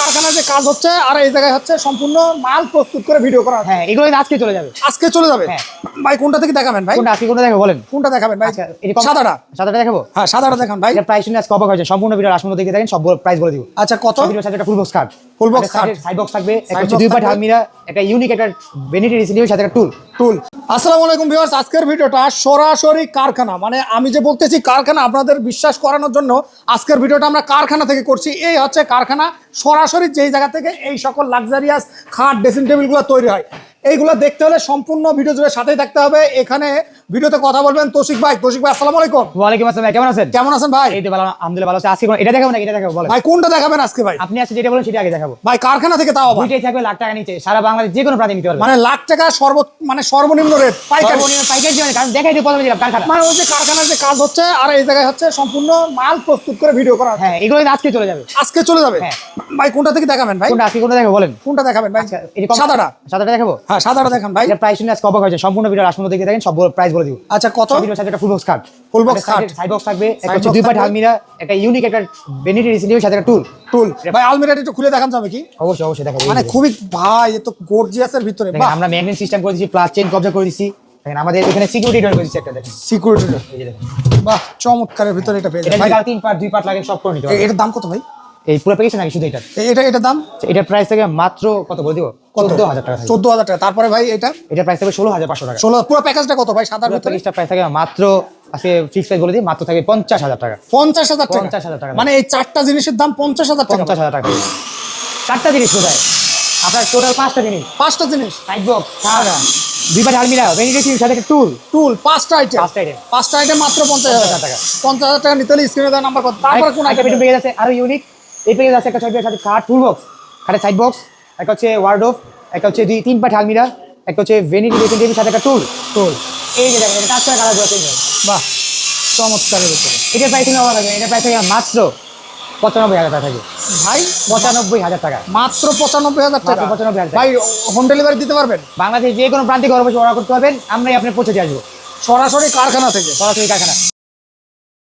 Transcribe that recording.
কারখানায় যে কাজ হচ্ছে আর এই জায়গায় হচ্ছে সম্পূর্ণ মাল প্রস্তুত করে ভিডিও করা হ্যাঁ এগুলো আজকে চলে যাবে। আজকে চলে যাবে? হ্যাঁ। ভাই কোনটা থেকে দেখাবেন ভাই? কোনটা আজকে কোনটা দেখাবেন বলেন? কোনটা দেখাবেন ভাই? আচ্ছা, সাদাটা? সাদাটা দেখাবো? হ্যাঁ সাদাটা দেখান ভাই। প্রাইস শুনে আজকে অবাক হয়েছে। সম্পূর্ণ ভিডিও আসন্ন দেখে দেখেন সব প্রাইস বলে দিব। আচ্ছা কত? ভিডিও সাথে একটা full box card Full box card। Side box থাকবে একটা হচ্ছে দুই পাট আলমিরা একটা ইউনিক একটা বেনিটি রিসিলিও সাথে একটা টুল টুল আসসালামু আলাইকুম ভিউয়ার্স আজকের ভিডিওটা সরাসরি কারখানা মানে আমি যে বলতেছি কারখানা আপনাদের বিশ্বাস করানোর জন্য আজকের ভিডিওটা আমরা কারখানা থেকে করছি। এই হচ্ছে কারখানা সরাসরি যেই জায়গা থেকে এই সকল লাক্সারিয়াস খাট ড্রেসিং টেবিলগুলো তৈরি হয়। এইগুলো দেখতে হলে সম্পূর্ণ ভিডিও জুড়ে সাথেই থাকতে হবে। এখানে ভিডিওতে কথা বলবেন তৌশিক ভাই। তৌশিক ভাই আসসালামু আলাইকুম। ওয়ালাইকুম আসসালাম কেমন আছেন? কেমন আছেন ভাই? এই তো ভালো আলহামদুলিল্লাহ ভালো আছে। আজকে এটা দেখাবো না এটা দেখাবো বলেন। ভাই কোনটা দেখাবেন আজকে ভাই? আপনি আজকে যেটা বলেন সেটা আগে দেখাবো। ভাই কারখানা থেকে তাও আবার। দুইটাই থাকবে লাখ টাকা নিচে। সারা বাংলাদেশ যে কোনো প্রান্তে নিতে পারবে। মানে লাখ টাকা সর্ব মানে সর্বনিম্ন রেট পাইকারি। সর্বনিম্ন পাইকারি দিবেন কারণ দেখাই দিই প্রথমে দিলাম কারখানা। মানে ওই যে কারখানার যে কাজ হচ্ছে আর এই জায়গায় হচ্ছে সম্পূর্ণ মাল প্রস্তুত করে ভিডিও করা হ্যাঁ এগুলো আজকে চলে যাবে। আজকে চলে যাবে? হ্যাঁ। ভাই কোনটা থেকে দেখাবেন ভাই? কোনটা আজকে কোনটা দেখো বলেন? কোনটা দেখাবেন ভাই? আচ্ছা, সাদাটা। সাদাটা দেখাবো? হ্যাঁ সাদাটা দেখান ভাই। প্রাইস শুনে আজকে অবাক হয়েছে সম্পূর্ণ ভিডিও আসন্ন দেখে দেখেন সব প্রাইস বলে দিব। আচ্ছা কত? ভিডিওর সাথে একটা full box card Full box card। Side box থাকবে একটা দুই থাকবে। হালমিরা একটা ইউনিক একটা বেনিটি রিসিলিও সাথে একটা টুল টুল ভাই আলমিরাটা একটু খুলে দেখান যাবে কি? অবশ্যই অবশ্যই দেখাবো মানে খুবই ভাই এ তো গর্জিয়াসের ভিতরে আমরা ম্যাগনেট সিস্টেম করে দিচ্ছি প্লাস চেন কবজা করে দিচ্ছি দেখেন আমাদের এখানে সিকিউরিটি ডোর একটা দেখেন। সিকিউরিটি দেখেন। বাহ চমৎকারের ভিতরে এটা পেয়ে যাবেন। ভাই তিন পার্ট দুই পার্ট লাগে সব করে নিতে এটার দাম কত ভাই? এই পুরো প্যাকেজ নাকি শুধু এটা এ- এটা দাম? এটার প্রাইস থেকে মাত্র কত বলে দিব? চোদ্দ হাজার টাকা চোদ্দ হাজার টাকা। তারপরে ভাই এটা? এটার প্রাইস থাকবে ষোলো হাজার পাঁচশো টাকা। ষোলো পুরো প্যাকেজটা কত ভাই? পুরো ভিতরে? প্যাকেজটা প্রাইস থাকে মাত্র আজকে ফিক্স প্রাইস বলে দিই মাত্র থাকে পঞ্চাশ হাজার টাকা। পঞ্চাশ হাজার টাকা? 50,000 টাকা। মানে এই চারটা জিনিসের দাম পঞ্চাশ হাজার টাকা পঞ্চাশ হাজার টাকা। চারটা জিনিস কোথায়? আপনার টোটাল পাঁচটা জিনিস। পাঁচটা জিনিস। সাইড বক্স সারা দুই পাট আলমিরা ভেনিটেশন সাথে টুল টুল পাঁচটা আইটেম পাঁচটা item। পাঁচটা আইটেম মাত্র পঞ্চাশ হাজার 50,000 টাকা। পঞ্চাশ হাজার টাকা নিতে হলে স্ক্রিনে দেওয়ার নাম্বার কত তারপরে কোন আইটেম পেজ আছে আরও ইউনিক এই পেজ আছে একটা ছয় সাথে কাঠ টুল বক্স একটা সাইড বক্স একটা হচ্ছে ওয়ার্ডোফ একটা হচ্ছে দুই তিন পাট আলমিরা একটা হচ্ছে ভেনিটি ড্রেসিং টেবিল সাথে একটা টুল টুল এই যে দেখেন কাজ করে কালারগুলো চেঞ্জ বাহ চমৎকারের এটা এটার প্রাইস নেওয়া এটা প্রাইস থাকে মাত্র পঁচানব্বই হাজার টাকা থাকে। ভাই? পঁচানব্বই হাজার টাকা। মাত্র পঁচানব্বই হাজার টাকা? পঁচানব্বই 95,000 টাকা। ভাই হোম ডেলিভারি দিতে পারবেন? বাংলাদেশ যে কোনো প্রান্তিক ঘর বসে অর্ডার করতে পারবেন আমরাই আপনার পৌঁছে দিয়ে আসব। সরাসরি কারখানা থেকে? সরাসরি কারখানা।